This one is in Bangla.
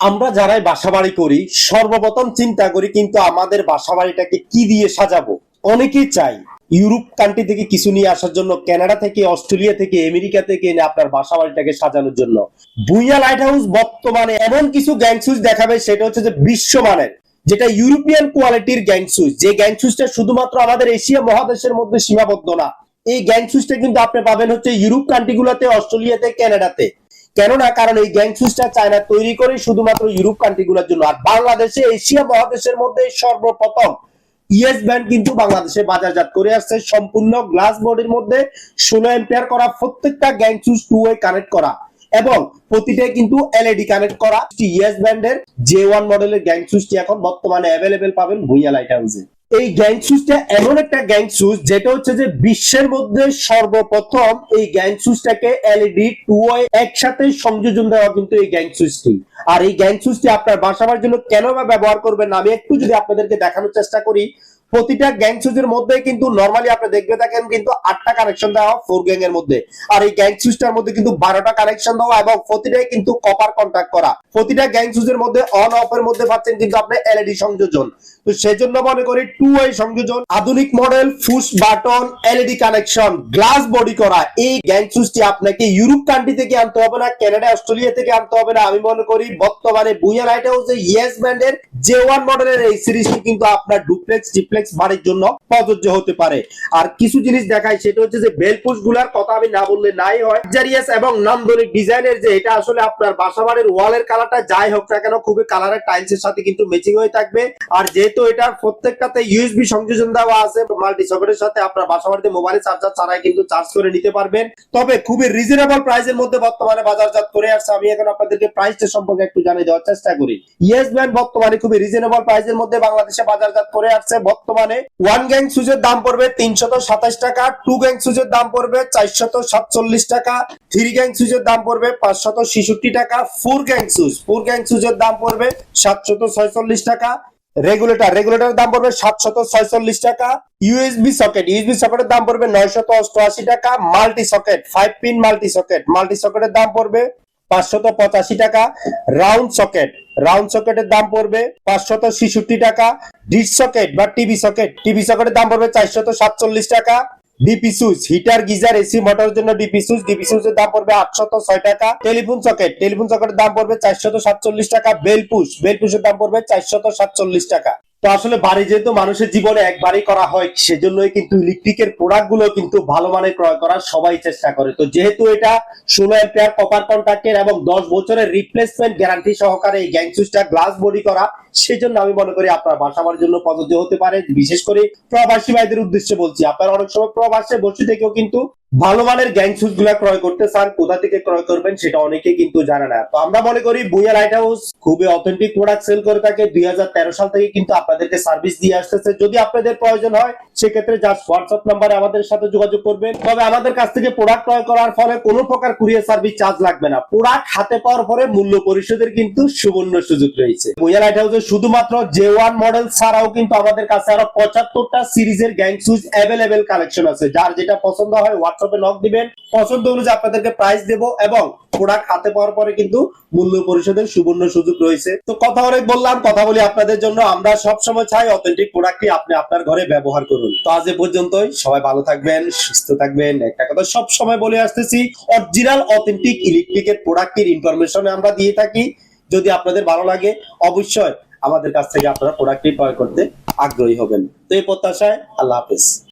আমরা যারাই বাসা বাড়ি করি, সর্বপ্রথম চিন্তা করি কিন্তু আমাদের বাসা বাড়িটাকে কি দিয়ে সাজাবো? অনেকেই চাই ইউরোপ কান্ট্রি থেকে কিছু নিয়ে আসার জন্য, কানাডা থেকে, অস্ট্রেলিয়া থেকে, আমেরিকা থেকে এনে আপনার বাসা বাড়িটাকে সাজানোর জন্য। ভুইয়া লাইট হাউস বর্তমানে এমন কিছু গ্যাং সুইচ দেখাবে, সেটা হচ্ছে যে বিশ্বমানের, যেটা ইউরোপিয়ান কোয়ালিটির গ্যাং সুইচ যে গ্যাং সুইচটা শুধুমাত্র আমাদের এশিয়া মহাদেশের মধ্যে সীমাবদ্ধ না, এই গ্যাং সুইচটা কিন্তু আপনি পাবেন হচ্ছে ইউরোপ কান্ট্রিগুলোতে অস্ট্রেলিয়াতে, কানাডাতে। কেননা, কারণ এই গ্যাং সুইচটা চায়না তৈরি করে শুধুমাত্র ইউরোপ কান্ট্রিগুলোর জন্য। আর বাংলাদেশে, এশিয়া মহাদেশের মধ্যে সর্বপ্রথম ইয়েস ব্যান্ড কিন্তু বাংলাদেশে বাজারজাত করে আসছে। সম্পূর্ণ গ্লাস বডির মধ্যে ষোলো এম্পিয়ার করা, প্রত্যেকটা gang switch two way connect করা এবং প্রতিটাই কিন্তু এলইডি কানেক্ট করা। ইয়েস ব্যান্ডের জে ওয়ান মডেলের গ্যাং সুইচটি এখন বর্তমানে অ্যাভেলেবেল পাবেন ভুইয়া লাইট হাউসে এই গ্যাং সুইচটা এমন একটা গ্যাং যেটা হচ্ছে যে বিশ্বের মধ্যে সর্বপ্রথম এই গ্যাং সুইচটাকে এলইডি টু একসাথে সংযোজন দেওয়া কিন্তু এই গ্যাং সুইচটি আর এই গ্যাং সুইচটি আপনার বাসাবার জন্য কেন বা ব্যবহার করবেন আমি একটু যদি আপনাদেরকে দেখানোর চেষ্টা করি প্রতিটা গ্যাং সুইচের মধ্যে কিন্তু নরমালি আপনি দেখবে থাকেন কিন্তু আটটা কানেকশন দেওয়া ফোর গ্যাং এর মধ্যে। আর এই গ্যাং সুইচটার মধ্যে কিন্তু বারোটা কানেকশন দেওয়া এবং প্রতিটাই কিন্তু কপার কন্ট্যাক্ট করা। প্রতিটা গ্যাং সুইচের মধ্যে অন অফ এর মধ্যে পাচ্ছেন কিন্তু আপনি এলইডি সংযোজন। তো সেজন্য মনে করি টু ওয়ে সংযোজন, আধুনিক model push button LED connection glass body করা, এই গ্যাং সুইচটি আপনাকে ইউরোপ কান্ট্রি থেকে আনতে হবে না কানাডা অস্ট্রেলিয়া থেকে আনতে হবে না। আমি মনে করি বর্তমানে বুইয়া লাইট হাউসে ইয়েস ব্র্যান্ডের জে ওয়ান মডেলের এই সিরিজটি কিন্তু আপনার ডুপ্লেক্স ডিপ্লেক্স বাড়ির জন্য প্রযোজ্য হতে পারে। আর কিছু জিনিস দেখায়, সেটা হচ্ছে যে বেলপুশগুলার কথা আমি না বললে নাই হয়। জারিয়াস এবং নান্দনিক ডিজাইনের যে, এটা আসলে আপনার বাসাবাড়ির ওয়ালের কালারটা যাই হোক না কেন, খুবই কালারের টাইলস এর সাথে কিন্তু ম্যাচিং হয়ে থাকবে। আর যেহেতু এটার প্রত্যেকটাতে ইউএসবি সংযোজন দেওয়া আছে মাল্টি সকেটের সাথে আপনার বাসাবাড়িতে মোবাইল চার্জার ছাড়াই কিন্তু চার্জ করে নিতে পারবেন। তবে খুবই রিজনেবল প্রাইসের মধ্যে বর্তমানে বাজারজাত করে আসছে। আমি এখন আপনাদেরকে প্রাইসটা সম্পর্কে একটু জানিয়ে দেওয়ার চেষ্টা করি। ইয়েস ব্যান্ড বর্তমানে খুবই রিজনেবল প্রাইসের মধ্যে বাংলাদেশে বাজারজাত করে আসছে। বর্তমানে ওয়ান গ্যাং সুজের দাম পড়বে তিনশত সাতাশ টাকা, টু গ্যাং সুজের দাম পড়বে চারশত সাতচল্লিশ টাকা, থ্রি গ্যাং সুজের দাম পড়বে পাঁচশত ছেষট্টি টাকা, four gang switch, four gang সুজের দাম পড়বে সাতশত ছয়চল্লিশ টাকা, রেগুলেটর রেগুলেটর দাম পড়বে সাতশত ছয়চল্লিশ টাকা ইউএসবি সকেট ইউএসবি সকেটের দাম পড়বে নয়শত অষ্টআশি টাকা, multi socket, five pin multi socket, multi সকেটের দাম পড়বে পাঁচশত পঁচাশি টাকা। Round socket. রাউন্ড সকেটের দাম পড়বে পাঁচশত ছেষট্টি টাকা। ডিশ সকেট বা টিভি সকেট। টিভি সকেটের দাম পড়বে চারশত সাতচল্লিশ টাকা। DP switch, heater, geyser, AC, মোটরের জন্য ডিপি সুইচ। ডিপি সুইচের দাম পড়বে আটশত ছয় টাকা। Telephone socket. টেলিফোন সকেটের দাম পড়বে চারশত সাতচল্লিশ টাকা। Bell push. বেল পুশের দাম পড়বে চারশত সাতচল্লিশ টাকা। তো আসলে বাড়ি যেহেতু মানুষের জীবনে একবারই করা হয়, সেজন্যই কিন্তু ইলেকট্রিকের প্রোডাক্টগুলো কিন্তু ভালো মানের ক্রয় করার সবাই চেষ্টা করে। তো যেহেতু এটা ষোলো এম্পিয়ার কপার কন্ট্রাক্টের এবং দশ বছরের রিপ্লেসমেন্ট গ্যারান্টি সহকারে এই গ্যাং সুইচটা গ্লাস বডি করা, সেজন্য আমি মনে করি আপনার বাসাবার জন্য প্রযোজ্য হতে পারে। বিশেষ করে প্রবাসী ভাইদের উদ্দেশ্যে বলছি, আপনার অনেক সময় প্রবাসে বসে থেকেও কিন্তু ভালো মানের গ্যাং সুইচগুলা ক্রয় করতে চান, কোথা থেকে ক্রয় করবেন সেটা অনেকে কিন্তু জানে না। তো আমরা মনে করি বুয়া লাইট হাউস খুবই অথেন্টিক প্রোডাক্ট সেল করে থাকে। দুই সাল থেকে কিন্তু আপনাদেরকে সার্ভিস দিয়ে আসতেছে। যদি আপনাদের প্রয়োজন হয়, সেক্ষেত্রে জাস্ট হোয়াটসঅ্যাপ নাম্বারে আমাদের সাথে যোগাযোগ করবেন। তবে আমাদের কাছ থেকে প্রোডাক্ট ক্রয় করার ফলে কোনো প্রকার কুরিয়ার সার্ভিস চার্জ লাগবে না। প্রোডাক্ট হাতে পাওয়ার পরে মূল্য পরিশোধের কিন্তু সুবর্ণ সুযোগ রয়েছে। বুয়া লাইট হাউসে শুধুমাত্র জে ওয়ান মডেল ছাড়াও কিন্তু আমাদের কাছে আরও পঁচাত্তরটা সিরিজের গ্যাং সুইচ অ্যাভেলেবেল কালেকশন আছে। যার যেটা পছন্দ হয় হোয়াটসঅ্যাপে নক দিবেন। পছন্দ অনুযায়ী আপনাদেরকে প্রাইস দেব এবং প্রোডাক্ট হাতে পাওয়ার পরে কিন্তু মূল্য পরিশোধের সুবর্ণ সুযোগ রয়েছে। তো কথা অনেক বললাম, কথা বলি আপনাদের জন্য। আমরা সব সময় চাই অথেন্টিক প্রোডাক্টটি আপনি আপনার ঘরে ব্যবহার করুন। তো আজ এ পর্যন্তই। সবাই ভালো থাকবেন, সুস্থ থাকবেন। একটা কথা সব সময় বলে আসতেছি অরিজিনাল অথেন্টিক ইলেকট্রিকের প্রোডাক্টের ইনফরমেশন আমরা দিয়ে থাকি। যদি আপনাদের ভালো লাগে, অবশ্যই আমাদের কাছ থেকে আপনারা প্রোডাক্টটি ক্রয় করতে আগ্রহী হবেন। তো এই প্রত্যাশায় আল্লাহ হাফেজ।